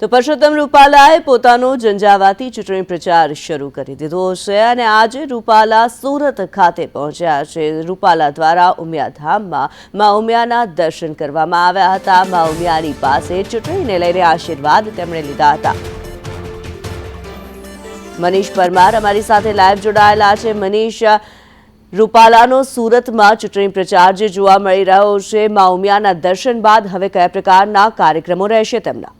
તો પરસોત્તમ રૂપાલાએ પોતાનો ઝંઝાવાતી ચૂંટણી પ્રચાર શરૂ કરી દીધો છે અને આજે રૂપાલા સુરત ખાતે પહોંચ્યા છે. રૂપાલા દ્વારા ઉમિયાધામમાં મા ઉમિયાના દર્શન કરવામાં આવ્યા હતા. મા ઉમિયાની પાસે ચૂંટણીને લઈને આશીર્વાદ તેમણે લીધા હતા. મનીષ પરમાર અમારી સાથે લાઈવ જોડાયેલા છે. મનીષ, રૂપાલાનો સુરતમાં ચૂંટણી પ્રચાર જે જોવા મળી રહ્યો છે. મા ઉમિયાના દર્શન બાદ હવે કયા પ્રકારના કાર્યક્રમો રહેશે તેમના?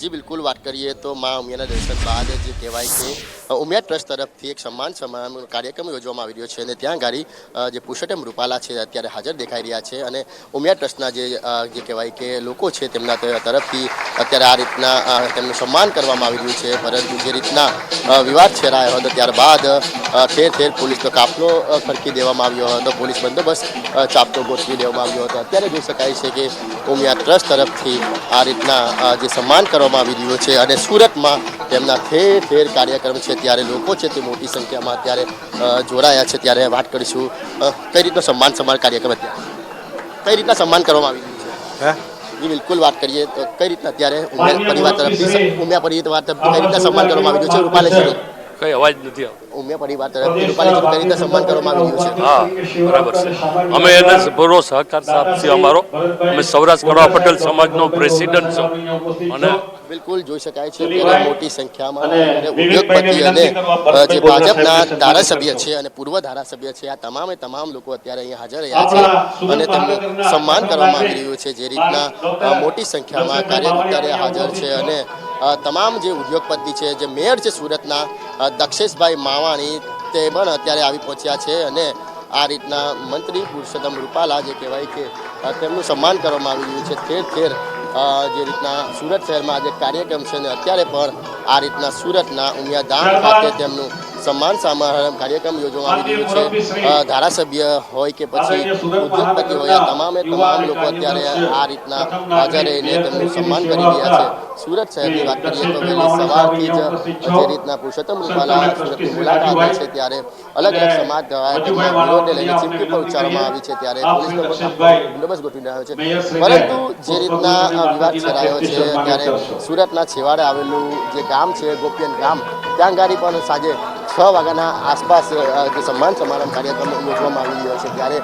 જી, બિલકુલ વાત કરીએ તો મા ઉમિયાના દર્શન બાદ જે કહેવાય કે ઉમિયા ટ્રસ્ટ તરફથી એક સન્માન સમારંભ કાર્યક્રમ યોજવામાં આવી રહ્યો છે અને ત્યાં ગાડી જે પુરુષોત્તમ રૂપાલા છે અત્યારે હાજર દેખાઈ રહ્યા છે અને ઉમિયા ટ્રસ્ટના જે જે કહેવાય કે લોકો છે તેમના તરફથી અત્યારે આ રીતના તેમનું સન્માન કરવામાં આવી રહ્યું છે. પરંતુ જે રીતના વિવાદ છેરાયો હતો ત્યારબાદ ઠેર ઠેર પોલીસનો કાફલો ખડકી દેવામાં આવ્યો હતો. પોલીસ બંદોબસ્ત ચાપતો ગોઠવી દેવામાં આવ્યો હતો. અત્યારે જોઈ શકાય છે કે ઉમિયા ટ્રસ્ટ તરફથી આ રીતના જે સન્માન કરવામાં આવી રહ્યું છે અને સુરતમાં તેમના ઠેર ઠેર કાર્યક્રમ છે. ત્યારે લોકો છે તે મોટી સંખ્યામાં અત્યારે જોડાયા છે. ત્યારે વાત કરીશું કઈ રીતનો સન્માન સમાર કાર્યક્રમ અત્યારે? કઈ રીતના સન્માન કરવામાં આવી રહ્યું છે? હે? જી બિલકુલ વાત કરીએ તો કઈ રીતના અત્યારે ઉમિયા પરિવાર તરફથી ઉમિયા પરિવાર તરફથી કઈ રીતના સન્માન કરવામાં આવી રહ્યું છે? રૂપાલેશ્વરી કઈ અવાજ નથી આવતો. ઉમિયા પરિવાર તરફથી રૂપાલેશ્વરી કઈ રીતના સન્માન કરવામાં આવી છે. હા બરાબર છે. અમે એને પૂરો સહકાર આપશે અમારો. અમે સૌરાષ્ટ્ર કડવા પટેલ સમાજનો પ્રેસિડન્ટ છું. અને બિલકુલ જોઈ શકાય છે કે મોટી સંખ્યામાં અને ઉદ્યોગપતિ અને જે ભાજપના ધારાસભ્ય છે અને પૂર્વ ધારાસભ્ય છે આ તમામે તમામ લોકો અત્યારે અહીંયા હાજર રહ્યા છે અને તેમનું સન્માન કરવામાં આવી રહ્યું છે. જે રીતના મોટી સંખ્યામાં કાર્યકર્તા હાજર છે અને તમામ જે ઉદ્યોગપતિ છે જે મેયર છે સુરતના દક્ષેશભાઈ માવાણી તે પણ અત્યારે આવી પહોંચ્યા છે અને આ રીતના મંત્રી પુરુષોત્તમ રૂપાલા જે કહેવાય કે તેમનું સન્માન કરવામાં આવી રહ્યું છે. ઠેર ઠેર જે રીતના સુરત શહેરમાં આજે કાર્યક્રમ છે અને અત્યારે પણ આ રીતના સુરતના ઉમિયાધામ ખાતે તેમનું સન્માન કાર્યક્રમ યોજવામાં આવી રહ્યું છે. ધારાસભ્ય હોય કે પછી ઉદ્યોગપતિ હોય આ તમામે તમામ લોકો અત્યારે આ રીતના હાજર રહીને તેમનું સન્માન કરી રહ્યા છે. સુરત શહેરની વાત કરીએ તો વહેલી સવારથી જ જે રીતના પુરુષોત્તમ રૂપાલા સુરતની મુલાકાત છે ત્યારે અલગ અલગ સમાજ દ્વારા વિરોધને લઈને ચીમકી પર ઉચ્ચારવામાં આવી છે ત્યારે પોલીસ બંદોબસ્ત ગોઠવી રહ્યો છે. પરંતુ જે રીતના વિવાદ છેડાયો છે ત્યારે સુરતના છેવાડે આવેલું જે ગામ છે ગોપિયન ગામ ત્યાં ગાડી પણ સાંજે છ વાગ્યાના આસપાસ જે સન્માન સમારંભ કાર્યક્રમ યોજવામાં આવી રહ્યો છે, ત્યારે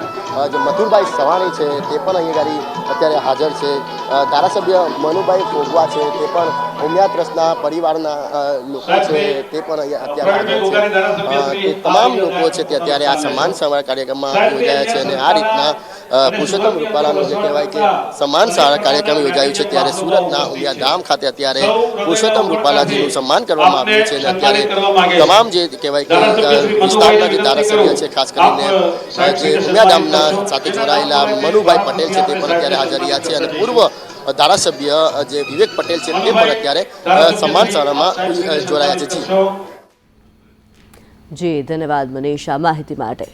જે મથુરભાઈ સવાણી છે, તે પણ અહીંયા અત્યારે હાજર છે. ધારાસભ્ય મનુભાઈ ફોગવા છે, તે પણ ઉમિયા ટ્રસ્ટના પરિવારના લોકો છે તે પણ અત્યારે છે. તમામ લોકો છે તે અત્યારે આ સમાન સમારંભ કાર્યક્રમમાં યોજાયા છે અને આ રીતના પુરુષોત્તમ રૂપાલાનું જે કહેવાય કે સમાન સારા કાર્યક્રમ યોજાયું છે ત્યારે સુરતના ઉમિયા ધામ ખાતે અત્યારે પુરુષોત્તમ રૂપાલાજીનું સન્માન કરવામાં આવ્યું છે અને અત્યારે તમામ જે કહેવાય કે વિસ્તારના જે ધારાસભ્ય છે ખાસ કરીને જે ઉમિયા ધામના સાથે જોડાયેલા મનુભાઈ પટેલ છે તે પણ અત્યારે હાજર રહ્યા છે અને પૂર્વ ધારાસભ્ય જે વિવેક પટેલ છે તે પણ અત્યારે સમાન સમારંભમાં જોડાયા છે. જી, ધન્યવાદ મનીષા, માહિતી માટે.